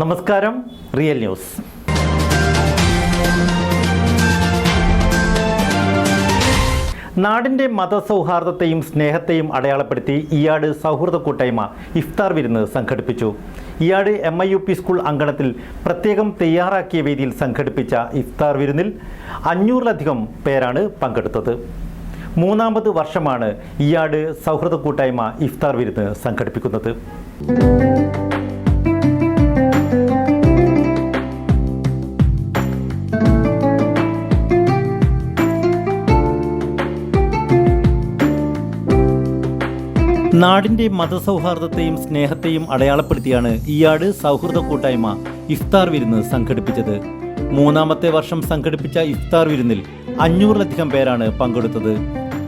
നമസ്കാരം real news. നാടിന്റെ മതസൗഹാർദ്ദത്തെയും സ്നേഹത്തെയും അടയാളപ്പെടുത്തി ഇയാട് സൗഹൃദ കൂട്ടായ്മ ഇഫ്താർ വിരുന്ന് സംഘടിപ്പിച്ചു. Iyad M I U P school അങ്കണത്തിൽ പ്രത്യേകം തയ്യാറാക്കിയ വേദിയിൽ സംഘടിപ്പിച്ച ഇഫ്താർ വിരുന്നിൽ അഞ്ഞൂറിലധികം പേരാണ് പങ്കെടുത്തത്. മൂന്നാമത് വർഷമാണ് ഇയാട് സൗഹൃദ കൂട്ടായ്മ ഇഫ്താർ വിരുന്ന് സംഘടിപ്പിക്കുന്നത്. നാടിന്റെ മതസൗഹാർദ്ദത്തെയും സ്നേഹത്തെയും അടയാളപ്പെടുത്തിയാണ് ഇയാട് സൗഹൃദ കൂട്ടായ്മ ഇഫ്താർ വിരുന്ന് സംഘടിപ്പിച്ചത്. മൂന്നാമത്തെ വർഷം സംഘടിപ്പിച്ച ഇഫ്താർ വിരുന്നിൽ അഞ്ഞൂറിലധികം പേരാണ് പങ്കെടുത്തത്.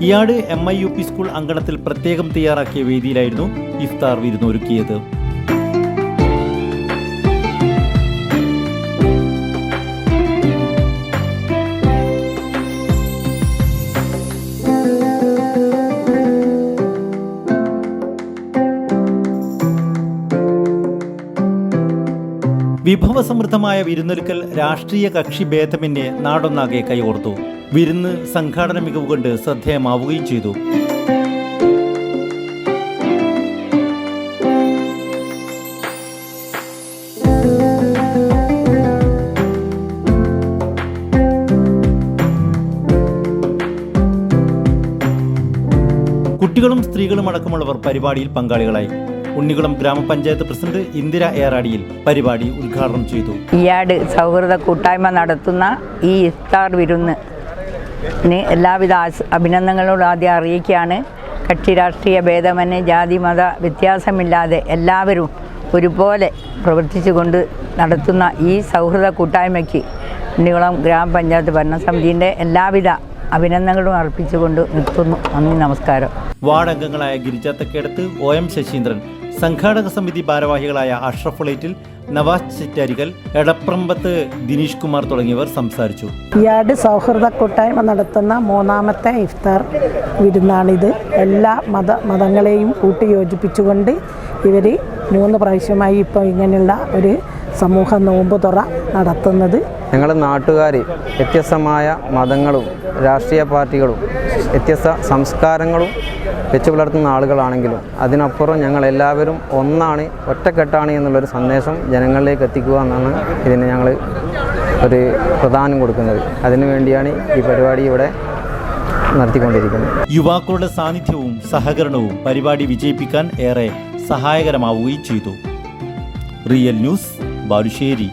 Iyad M I U P school അങ്കണത്തിൽ പ്രത്യേകം തയ്യാറാക്കിയ വേദിയിലായിരുന്നു ഇഫ്താർ വിരുന്ന് വിഭവസമൃദ്ധമായ വിരുന്നൊരുക്കൽ രാഷ്ട്രീയ കക്ഷി ഭേദമന്യേ നാടൊന്നാകെ കൈകോർത്തു. വിരുന്ന് സംഘാടന മികവ് കൊണ്ട് ശ്രദ്ധേയമാവുകയും ചെയ്തു. കുട്ടികളും സ്ത്രീകളും അടക്കമുള്ളവർ പരിപാടിയിൽ പങ്കാളികളായി. ഉണ്ണികുളം ഗ്രാമപഞ്ചായത്ത് പ്രസിഡന്റ് ഇന്ദിര ഏറാടിയിൽ പരിപാടി ഉദ്ഘാടനം ചെയ്തു. ഈയാട് സൗഹൃദ കൂട്ടായ്മ നടത്തുന്ന ഈ ഇഫ്താർ വിരുന്ന് എല്ലാവിധ അഭിനന്ദനങ്ങളോട് ആദ്യം അറിയിക്കുകയാണ്. കക്ഷി രാഷ്ട്രീയ ഭേദമന്യേ ജാതി മത വ്യത്യാസമില്ലാതെ എല്ലാവരും ഒരുപോലെ പ്രവർത്തിച്ചുകൊണ്ട് നടത്തുന്ന ഈ സൗഹൃദ കൂട്ടായ്മയ്ക്ക് ഉണ്ണികുളം ഗ്രാമപഞ്ചായത്ത് ഭരണസമിതിന്റെ എല്ലാവിധ അഭിനന്ദനങ്ങളും അർപ്പിച്ചുകൊണ്ട് നിർത്തുന്നു. നന്ദി നമസ്കാരം. വാർഡ് അംഗങ്ങളായ ഗിരിജ തക്കേടത്ത് ഒ എം ശശീന്ദ്രൻ സംഘാടക സമിതി ഭാരവാഹികളായ അഷ്റഫ് ഉളേറ്റിൽ നവാസ് ചിറ്റാരികൽ എടപ്രമ്പത്ത് ദിനീഷ് കുമാർ തുടങ്ങിയവർ സംസാരിച്ചു. ഇയാട് സൗഹൃദ കൂട്ടായ്മ നടത്തുന്ന മൂന്നാമത്തെ ഇഫ്താർ വിരുന്നാണിത്. എല്ലാ മത മതങ്ങളെയും കൂട്ടി യോജിപ്പിച്ചുകൊണ്ട് ഇവർ മൂന്ന് പ്രാവശ്യമായി ഇപ്പോൾ ഇങ്ങനെയുള്ള ഒരു സമൂഹ നോമ്പ് തുറ നടത്തുന്നത്. ഞങ്ങളുടെ നാട്ടുകാർ വ്യത്യസ്തമായ മതങ്ങളും രാഷ്ട്രീയ പാർട്ടികളും വ്യത്യസ്ത സംസ്കാരങ്ങളും വെച്ച് പുലർത്തുന്ന ആളുകളാണെങ്കിലും അതിനപ്പുറം ഞങ്ങൾ എല്ലാവരും ഒന്നാണ് ഒറ്റക്കെട്ടാണ് എന്നുള്ളൊരു സന്ദേശം ജനങ്ങളിലേക്ക് എത്തിക്കുക എന്നാണ് ഇതിന് ഞങ്ങൾ ഒരു പ്രധാനം കൊടുക്കുന്നത്. അതിനു വേണ്ടിയാണ് ഈ പരിപാടി ഇവിടെ നടത്തിക്കൊണ്ടിരിക്കുന്നത്. യുവാക്കളുടെ സാന്നിധ്യവും സഹകരണവും പരിപാടി വിജയിപ്പിക്കാൻ ഏറെ സഹായകരമാവുകയും ചെയ്തു. Real news Balussery.